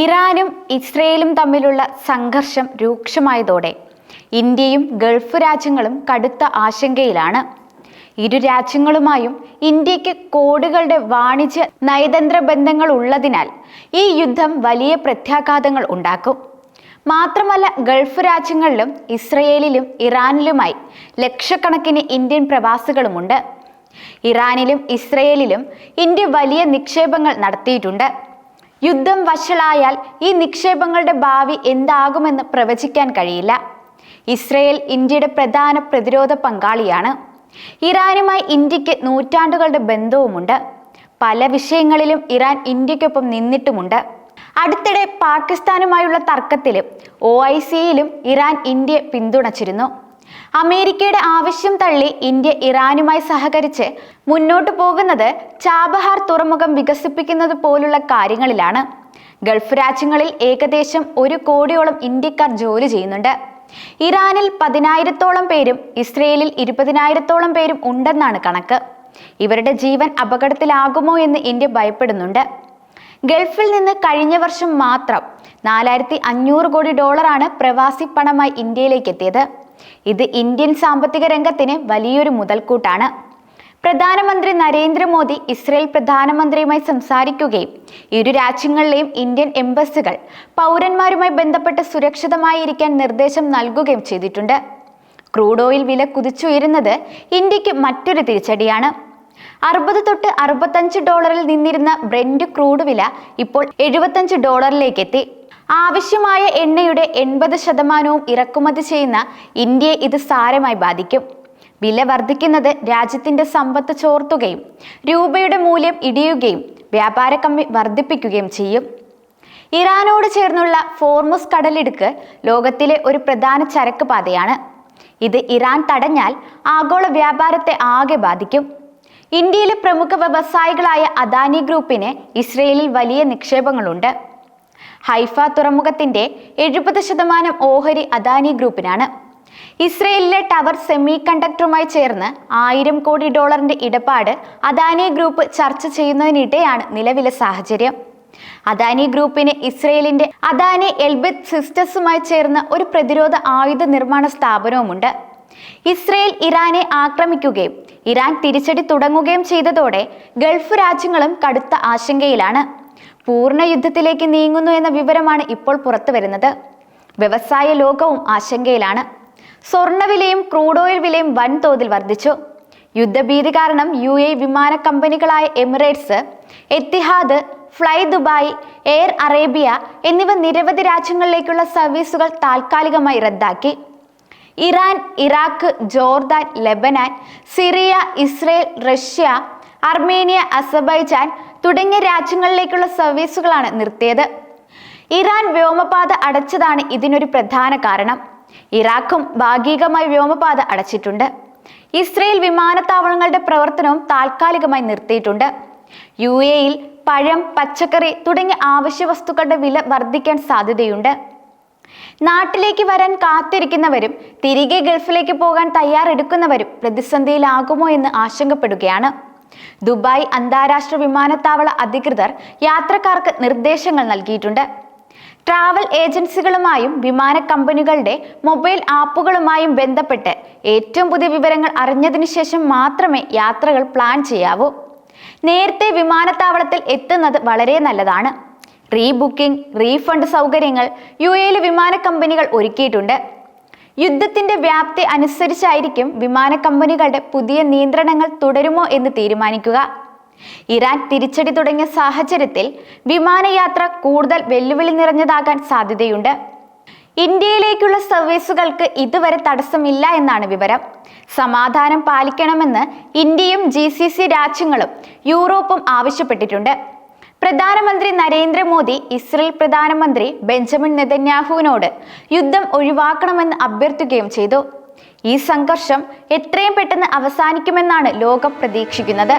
ഇറാനും ഇസ്രയേലും തമ്മിലുള്ള സംഘർഷം രൂക്ഷമായതോടെ ഇന്ത്യയും ഗൾഫ് രാജ്യങ്ങളും കടുത്ത ആശങ്കയിലാണ്. ഇരു രാജ്യങ്ങളുമായും ഇന്ത്യയ്ക്ക് കോടികളുടെ വാണിജ്യ നയതന്ത്ര ബന്ധങ്ങൾ ഉള്ളതിനാൽ ഈ യുദ്ധം വലിയ പ്രത്യാഘാതങ്ങൾ ഉണ്ടാക്കും. മാത്രമല്ല ഗൾഫ് രാജ്യങ്ങളിലും ഇസ്രയേലിലും ഇറാനിലുമായി ലക്ഷക്കണക്കിന് ഇന്ത്യൻ പ്രവാസികളുമുണ്ട്. ഇറാനിലും ഇസ്രയേലിലും ഇന്ത്യ വലിയ നിക്ഷേപങ്ങൾ നടത്തിയിട്ടുണ്ട്. യുദ്ധം വഷളായാൽ ഈ നിക്ഷേപങ്ങളുടെ ഭാവി എന്താകുമെന്ന് പ്രവചിക്കാൻ കഴിയില്ല. ഇസ്രയേൽ ഇന്ത്യയുടെ പ്രധാന പ്രതിരോധ പങ്കാളിയാണ്. ഇറാനുമായി ഇന്ത്യയ്ക്ക് നൂറ്റാണ്ടുകളുടെ ബന്ധവുമുണ്ട്. പല വിഷയങ്ങളിലും ഇറാൻ ഇന്ത്യക്കൊപ്പം നിന്നിട്ടുമുണ്ട്. അടുത്തിടെ പാകിസ്ഥാനുമായുള്ള തർക്കത്തിലും ഒ ഐ സിയിലും ഇറാൻ ഇന്ത്യയെ പിന്തുണച്ചിരുന്നു. അമേരിക്കയുടെ ആവശ്യം തള്ളി ഇന്ത്യ ഇറാനുമായി സഹകരിച്ച് മുന്നോട്ടു പോകുന്നത് ചാബഹാർ തുറമുഖം വികസിപ്പിക്കുന്നത് പോലുള്ള കാര്യങ്ങളിലാണ്. ഗൾഫ് രാജ്യങ്ങളിൽ ഏകദേശം ഒരു കോടിയോളം ഇന്ത്യക്കാർ ജോലി ചെയ്യുന്നുണ്ട്. ഇറാനിൽ പതിനായിരത്തോളം പേരും ഇസ്രയേലിൽ ഇരുപതിനായിരത്തോളം പേരും ഉണ്ടെന്നാണ് കണക്ക്. ഇവരുടെ ജീവൻ അപകടത്തിലാകുമോ എന്ന് ഇന്ത്യ ഭയപ്പെടുന്നുണ്ട്. ഗൾഫിൽ നിന്ന് കഴിഞ്ഞ വർഷം മാത്രം നാലായിരത്തി അഞ്ഞൂറ് കോടി ഡോളറാണ് പ്രവാസി പണമായി ഇന്ത്യയിലേക്ക് എത്തിയത്. ഇത് ഇന്ത്യൻ സാമ്പത്തിക രംഗത്തിന് വലിയൊരു മുതൽക്കൂട്ടാണ്. പ്രധാനമന്ത്രി നരേന്ദ്രമോദി ഇസ്രയേൽ പ്രധാനമന്ത്രിയുമായി സംസാരിക്കുകയും ഇരു രാജ്യങ്ങളിലെയും ഇന്ത്യൻ എംബസികൾ പൗരന്മാരുമായി ബന്ധപ്പെട്ട് സുരക്ഷിതമായിരിക്കാൻ നിർദ്ദേശം നൽകുകയും ചെയ്തിട്ടുണ്ട്. ക്രൂഡ് ഓയിൽ വില കുതിച്ചുയരുന്നത് ഇന്ത്യയ്ക്ക് മറ്റൊരു തിരിച്ചടിയാണ്. അറുപത് തൊട്ട് അറുപത്തഞ്ച് ഡോളറിൽ നിന്നിരുന്ന ബ്രെൻഡ് ക്രൂഡ് വില ഇപ്പോൾ എഴുപത്തഞ്ച് ഡോളറിലേക്ക് എത്തി ആവശ്യമായ എണ്ണയുടെ എൺപത് ശതമാനവും ഇറക്കുമതി ചെയ്യുന്ന ഇന്ത്യയെ ഇത് സാരമായി ബാധിക്കും. വില വർദ്ധിക്കുന്നത് രാജ്യത്തിന്റെ സമ്പത്ത് ചോർത്തുകയും രൂപയുടെ മൂല്യം ഇടിയുകയും വ്യാപാര കമ്മി വർദ്ധിപ്പിക്കുകയും ചെയ്യും. ഇറാനോട് ചേർന്നുള്ള ഫോർമുസ് കടലിടുക്ക് ലോകത്തിലെ ഒരു പ്രധാന ചരക്ക് പാതയാണ്. ഇത് ഇറാൻ തടഞ്ഞാൽ ആഗോള വ്യാപാരത്തെ ആകെ ബാധിക്കും. ഇന്ത്യയിലെ പ്രമുഖ വ്യവസായികളായ അദാനി ഗ്രൂപ്പിന് ഇസ്രയേലിൽ വലിയ നിക്ഷേപങ്ങളുണ്ട്. ഹൈഫ തുറമുഖത്തിന്റെ എഴുപത് ശതമാനം ഓഹരി അദാനി ഗ്രൂപ്പിനാണ്. ഇസ്രയേലിലെ ടവർ സെമി കണ്ടക്ടറുമായി ചേർന്ന് ആയിരം കോടി ഡോളറിന്റെ ഇടപാട് അദാനി ഗ്രൂപ്പ് ചർച്ച ചെയ്യുന്നതിനിടെയാണ് നിലവിലെ സാഹചര്യം. അദാനി ഗ്രൂപ്പിന് ഇസ്രയേലിന്റെ അദാനി എൽബിത് സിസ്റ്റേഴ്സുമായി ചേർന്ന് ഒരു പ്രതിരോധ ആയുധ നിർമ്മാണ സ്ഥാപനവുമുണ്ട്. ഇസ്രയേൽ ഇറാനെ ആക്രമിക്കുകയും ഇറാൻ തിരിച്ചടി തുടങ്ങുകയും ചെയ്തതോടെ ഗൾഫ് രാജ്യങ്ങളും കടുത്ത ആശങ്കയിലാണ്. പൂർണ യുദ്ധത്തിലേക്ക് നീങ്ങുന്നു എന്ന വിവരമാണ് ഇപ്പോൾ പുറത്തു വരുന്നത്. വ്യവസായ ലോകവും ആശങ്കയിലാണ്. സ്വർണവിലയും ക്രൂഡ് ഓയിൽ വിലയും വൻതോതിൽ വർദ്ധിച്ചു. യുദ്ധഭീതി കാരണം യു എ വിമാന കമ്പനികളായ Emirates Etihad fly Dubai air Arabia എന്നിവ നിരവധി രാജ്യങ്ങളിലേക്കുള്ള സർവീസുകൾ താൽക്കാലികമായി റദ്ദാക്കി. Iran Iraq Jordan Lebanon Syria Israel Russia Armenia Azerbaijan തുടങ്ങിയ രാജ്യങ്ങളിലേക്കുള്ള സർവീസുകളാണ് നിർത്തിയത്. ഇറാൻ വ്യോമപാത അടച്ചതാണ് ഇതിനൊരു പ്രധാന കാരണം. ഇറാഖും ഭാഗികമായി വ്യോമപാത അടച്ചിട്ടുണ്ട്. ഇസ്രയേൽ വിമാനത്താവളങ്ങളുടെ പ്രവർത്തനവും താൽക്കാലികമായി നിർത്തിയിട്ടുണ്ട്. യു എയിൽ പഴം പച്ചക്കറി തുടങ്ങിയ ആവശ്യ വസ്തുക്കളുടെ വില വർദ്ധിക്കാൻ സാധ്യതയുണ്ട്. നാട്ടിലേക്ക് വരാൻ കാത്തിരിക്കുന്നവരും തിരികെ ഗൾഫിലേക്ക് പോകാൻ തയ്യാറെടുക്കുന്നവരും പ്രതിസന്ധിയിലാകുമോ എന്ന് ആശങ്കപ്പെടുകയാണ്. ദുബായ് അന്താരാഷ്ട്ര വിമാനത്താവള അധികൃതർ യാത്രക്കാർക്ക് നിർദ്ദേശങ്ങൾ നൽകിയിട്ടുണ്ട്. ട്രാവൽ ഏജൻസികളുമായും വിമാന കമ്പനികളുടെ മൊബൈൽ ആപ്പുകളുമായും ബന്ധപ്പെട്ട് ഏറ്റവും പുതിയ വിവരങ്ങൾ അറിഞ്ഞതിനു ശേഷം മാത്രമേ യാത്രകൾ പ്ലാൻ ചെയ്യാവൂ. നേരത്തെ വിമാനത്താവളത്തിൽ എത്തുന്നത് വളരെ നല്ലതാണ്. റീബുക്കിംഗ് റീഫണ്ട് സൗകര്യങ്ങൾ യു എയിലെ വിമാന കമ്പനികൾ ഒരുക്കിയിട്ടുണ്ട്. യുദ്ധത്തിന്റെ വ്യാപ്തി അനുസരിച്ചായിരിക്കും വിമാന കമ്പനികളുടെ പുതിയ നിയന്ത്രണങ്ങൾ തുടരുമോ എന്ന് തീരുമാനിക്കുക. ഇറാൻ തിരിച്ചടി തുടങ്ങിയ സാഹചര്യത്തിൽ വിമാനയാത്ര കൂടുതൽ വെല്ലുവിളി നിറഞ്ഞതാകാൻ സാധ്യതയുണ്ട്. ഇന്ത്യയിലേക്കുള്ള സർവീസുകൾക്ക് ഇതുവരെ തടസ്സമില്ല എന്നാണ് വിവരം. സമാധാനം പാലിക്കണമെന്ന് ഇന്ത്യയും ജി രാജ്യങ്ങളും യൂറോപ്പും ആവശ്യപ്പെട്ടിട്ടുണ്ട്. പ്രധാനമന്ത്രി നരേന്ദ്രമോദി ഇസ്രയേൽ പ്രധാനമന്ത്രി ബെഞ്ചമിൻ നെതന്യാഹുവിനോട് യുദ്ധം ഒഴിവാക്കണമെന്ന് അഭ്യർത്ഥിക്കുകയും ചെയ്തു. ഈ സംഘർഷം എത്രയും പെട്ടെന്ന് അവസാനിക്കുമെന്നാണ് ലോകം പ്രതീക്ഷിക്കുന്നത്.